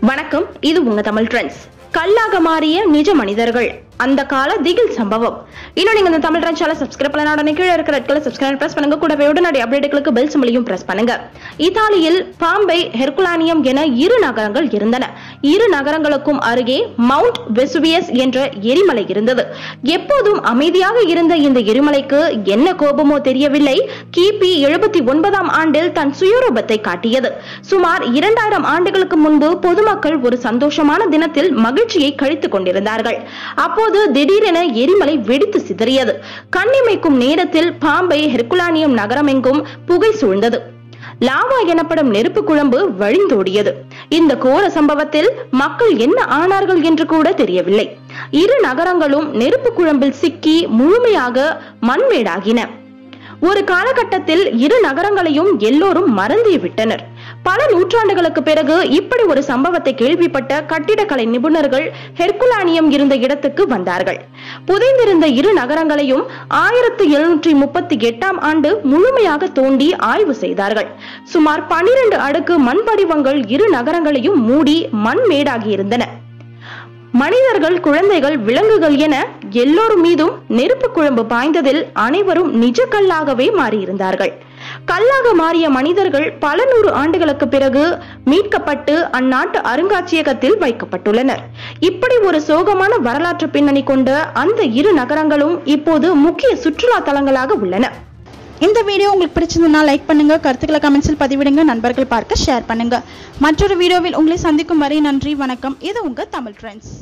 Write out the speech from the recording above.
வணக்கம் இது உங்க தமிழ் ட்ரெண்ட்ஸ் கல்லாக மாறிய நிஜ மனிதர்கள். அந்த கால திகில் சம்பவம். இன்னும் நீங்க இந்த தமிழ் ட்ரெண்ட் சேனல் சப்ஸ்கிரைப் பண்ண உடனே கீழே இருக்கிற ரெட் கலர் சப்ஸ்கிரைப் பிரஸ் பண்ணுங்க. கூடவே உடனடி அப்டேட்டுகளுக்கு பெல் சிம்பளையும் பிரஸ் பண்ணுங்க. இத்தாலியில் பாம்பை ஹெர்குலானியம் என இரு நகரங்கள் இருந்தன. இரு நகரங்களுக்கும் அருகே மவுண்ட் வெசுவியஸ் என்ற எரிமலை இருந்தது. எப்போதும் அமைதியாக இருந்த இந்த எரிமலைக்கு என்ன கோபமோ தெரியவில்லை. கிபி எழுபத்தி ஒன்பதாம் ஆண்டில் தன் சுயரூபத்தை காட்டியது. சுமார் இரண்டாயிரம் ஆண்டுகளுக்கு முன்பு பொதுமக்கள் ஒரு சந்தோஷமான தினத்தில் மகிழ்ச்சியை கழித்துக் கொண்டிருந்தார்கள். அப்போது அப்போது திடீரென எரிமலை வெடித்து சிதறியது. கண்ணிமைக்கும் நேரத்தில் பாம்பை ஹெர்குலானியம் நகரமெங்கும் புகை சூழ்ந்தது. லாவா எனப்படும் நெருப்பு குழம்பு வழிந்தோடியது. இந்த கோர சம்பவத்தில் மக்கள் என்ன ஆனார்கள் என்று கூட தெரியவில்லை. இரு நகரங்களும் நெருப்பு குழம்பில் சிக்கி முழுமையாக மண்மேடாகின. ஒரு காலகட்டத்தில் இரு நகரங்களையும் எல்லோரும் மறந்தே விட்டனர். பல நூற்றாண்டுகளுக்கு பிறகு இப்படி ஒரு சம்பவத்தை கேள்விப்பட்ட கட்டிடக்கலை நிபுணர்கள் ஹெர்குலானியம் இருந்த இடத்துக்கு வந்தார்கள். புதைந்திருந்த இரு நகரங்களையும் ஆயிரத்தி எழுநூற்றி முப்பத்தி எட்டாம் ஆண்டு முழுமையாக தோண்டி ஆய்வு செய்தார்கள். சுமார் பனிரெண்டு அடுக்கு மண் படிவங்கள் இரு நகரங்களையும் மூடி மண் மேடாகி இருந்தன. மனிதர்கள் குழந்தைகள் விலங்குகள் என எல்லோரும் மீதும் நெருப்பு குழம்பு பாய்ந்ததில் அனைவரும் நிஜ கல்லாகவே மாறியிருந்தார்கள். கல்லாக மாறிய மனிதர்கள் பல நூறு ஆண்டுகளுக்கு பிறகு மீட்கப்பட்டு அந்நாட்டு அருங்காட்சியகத்தில் வைக்கப்பட்டுள்ளனர். இப்படி ஒரு சோகமான வரலாற்று பின்னணி கொண்ட அந்த இரு நகரங்களும் இப்போது முக்கிய சுற்றுலா தலங்களாக உள்ளன. இந்த வீடியோ உங்களுக்கு பிடிச்சிருந்ததுன்னா லைக் பண்ணுங்க கருத்துக்களை கமெண்ட்ஸில் பதிவிடுங்க நண்பர்கள் பார்க்க ஷேர் பண்ணுங்க. மற்றொரு வீடியோவில் உங்களை சந்திக்கும் வரை நன்றி வணக்கம். இது உங்க தமிழ் ட்ரெண்ட்ஸ்